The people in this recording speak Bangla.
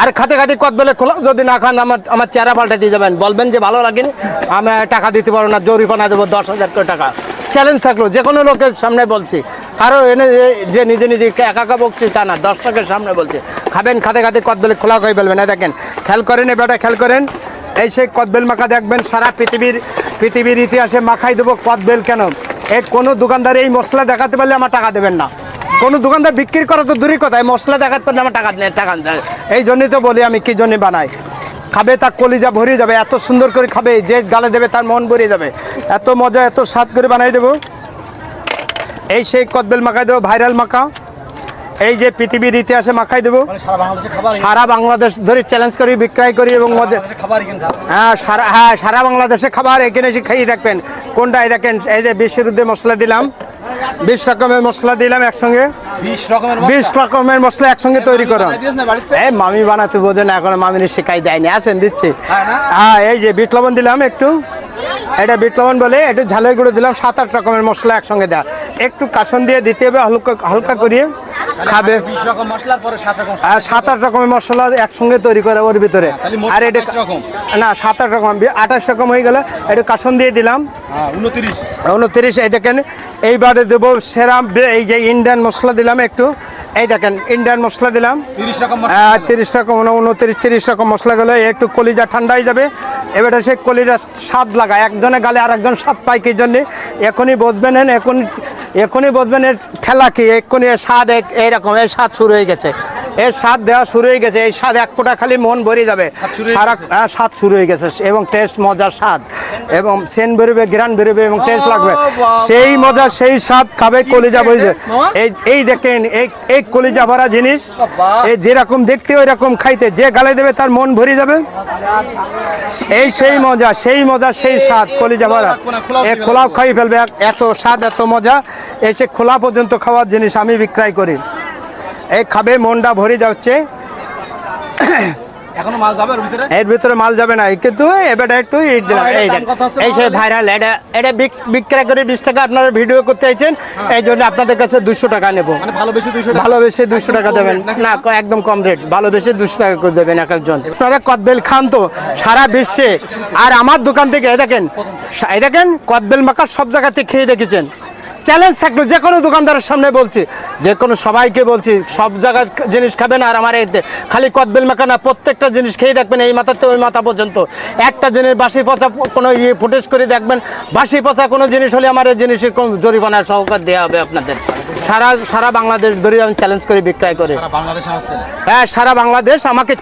আর খাতে খাতে কত বেলে খোলা যদি না খান, আমার আমার চেহারা পাল্টে দিয়ে যাবেন। বলবেন যে ভালো লাগেনি আমি টাকা দিতে পারব না, জরিমানা দেবো, দশ হাজার করে টাকা। চ্যালেঞ্জ থাকল, যে কোনো লোকের সামনে বলছি। কারও এনে যে নিজে নিজে একা একা বকছি, তা না, দশ টাকার সামনে বলছে। খাবেন, খাতে খাতে কদবেলে খোলা হয়ে ফেলবেন এই দেখেন। খেয়াল করেন এ বেটা খেয়াল করেন। এই সেই কদবেল মাখা দেখবেন, সারা পৃথিবীর পৃথিবীর ইতিহাসে মাখাই দেবো কদবেল কেন? এই কোনো দোকানদার এই মশলা দেখাতে পারলে আমার টাকা দেবেন না। কোনো দোকানদার বিক্রি করা তো দূরই কথা এই মশলা দেখাতে পারলে আমার টাকা টাকা দেয় এই জন্যই তো বলি আমি কি জন্য বানাই? খাবে তার কলিজা ভরে যাবে এত সুন্দর করে খাবে যে গালে দেবে তার মন ভরে যাবে। এত মজা এত স্বাদ করে বানাই দেবো। এই সেই কদবেল মাখাই দেবো ভাইরাল মাখা। এই যে পৃথিবীর ইতিহাসে মাখাই দেবো। মানে সারা বাংলাদেশে ধরে চ্যালেঞ্জ করি বিক্রয় করি এবং মজা হ্যাঁ সারা হ্যাঁ সারা বাংলাদেশে খাবার এখানে এসে খেয়ে দেখবেন। কোনটা এই দেখেন এই যে বিশ রুদ্দে মশলা দিলাম। বিশ রকমের মশলা দিলাম একসঙ্গে। বিশ রকমের মশলা? একসঙ্গে তৈরি করো? এই মামি বানাতে বোঝে না এখন মামির শেখাই দেয়নি। আসেন দিচ্ছি। হ্যাঁ হ্যাঁ এই যে বিট লবণ দিলাম একটু। এটা বিট লবণ বলে একটু ঝালের গুঁড়ো দিলাম সাত আট রকমের মশলা একসঙ্গে দেওয়া। একটু কাসন দিয়ে দিতে হবে হালকা হালকা করিয়ে। খাবে। আর সাত আট রকমের মশলা একসঙ্গে তৈরি করে ওর ভিতরে। আর এটা না সাত আট রকম। আঠাশ রকম হয়ে গেলে একটু কাসন দিয়ে দিলাম। হ্যাঁ উনত্রিশ। উনত্রিশ এই দেখেন এইবারে দেবো সেরাম এই যে ইন্ডিয়ান মশলা দিলাম একটু। এই দেখেন ইন্ডিয়ান মশলা দিলাম। তিরিশ রকম রকম উনত্রিশ তিরিশ রকম মশলা গেলে একটু কলিজা ঠান্ডা হয়ে যাবে। এবারে সে কলিজা স্বাদ লাগায়। একজনে গালে আর একজন স্বাদ পায় কি জন্যে এখনই বসবেন এখন এখনই বসবেন এর ঠেলা কি? এক্ষুনি স্বাদ এক- এইরকম এই স্বাদ শুরু হয়ে গেছে। এর স্বাদ দেওয়া শুরু হয়ে গেছে। এই স্বাদ এক ফোঁটা খালি মন ভরে যাবে। সারা হ্যাঁ, স্বাদ শুরু হয়ে গেছে। এবং টেস্ট মজার স্বাদ। এবং সেন বেরোবে গ্রান বেরোবে এবং টেস্ট লাগবে। সেই মজা সেই স্বাদ খাবে কলিজা বই সেন্ট, মামা? এই এই দেখেন এই কলিজা ভরা জিনিস এই যেরকম দেখতে ওই রকম খাইতে। যে গালে দেবে তার মন ভরে যাবে। এই সেই মজা সেই মজা সেই স্বাদ কলিজা ভরা। এ খোলাও খাই ফেলবে। এত স্বাদ এত মজা। এসে খোলা পর্যন্ত খাওয়ার জিনিস আমি বিক্রয় করি। এই খাবে মনটা ভরে যাচ্ছে। এখনও মাল যাবে ওর ভিতরে? এর ভিতরে মাল যাবে না। কিন্তু এবারে একটু ইট দিলাম। এই এই ভাইরাল এটা এটা বিক্রয় করে বিশ টাকা আপনারা ভিডিও করতে চাইছেন। এই জন্য আপনাদের কাছে দুশো টাকা নেব। মানে দুশো টাকা? দেবেন। না একদম কম রেট ভালোবেসে দুশো টাকা করে দেবেন এক একজন। আপনারা কদবেল খান তো সারা বিশ্বে। আর আমার দোকান থেকে দেখেন দেখেন কদবেল মাখা সব জায়গাতে খেয়ে দেখেছেন। চ্যালেঞ্জ থাকল যে কোনো দোকানদারের সামনে বলছি। যে কোনো সবাইকে বলছি সব জায়গার জিনিস খাবেন আর আমার এতে খালি কদবেল মাখা না প্রত্যেকটা জিনিস খেয়ে দেখবেন এই মাথাতে ওই মাথা পর্যন্ত। একটা জিনিস বাসি পচা কোনো ইয়ে ফুটেজ করে দেখবেন বাসি পচা কোনো জিনিস হলে আমার এই জিনিসের কোনো জরিমানা সহকার দেওয়া হবে আপনাদের। সারা সারা বাংলাদেশ ধরে আমি চ্যালেঞ্জ করে বিক্রয় করে। হ্যাঁ সারা বাংলাদেশ আমাকে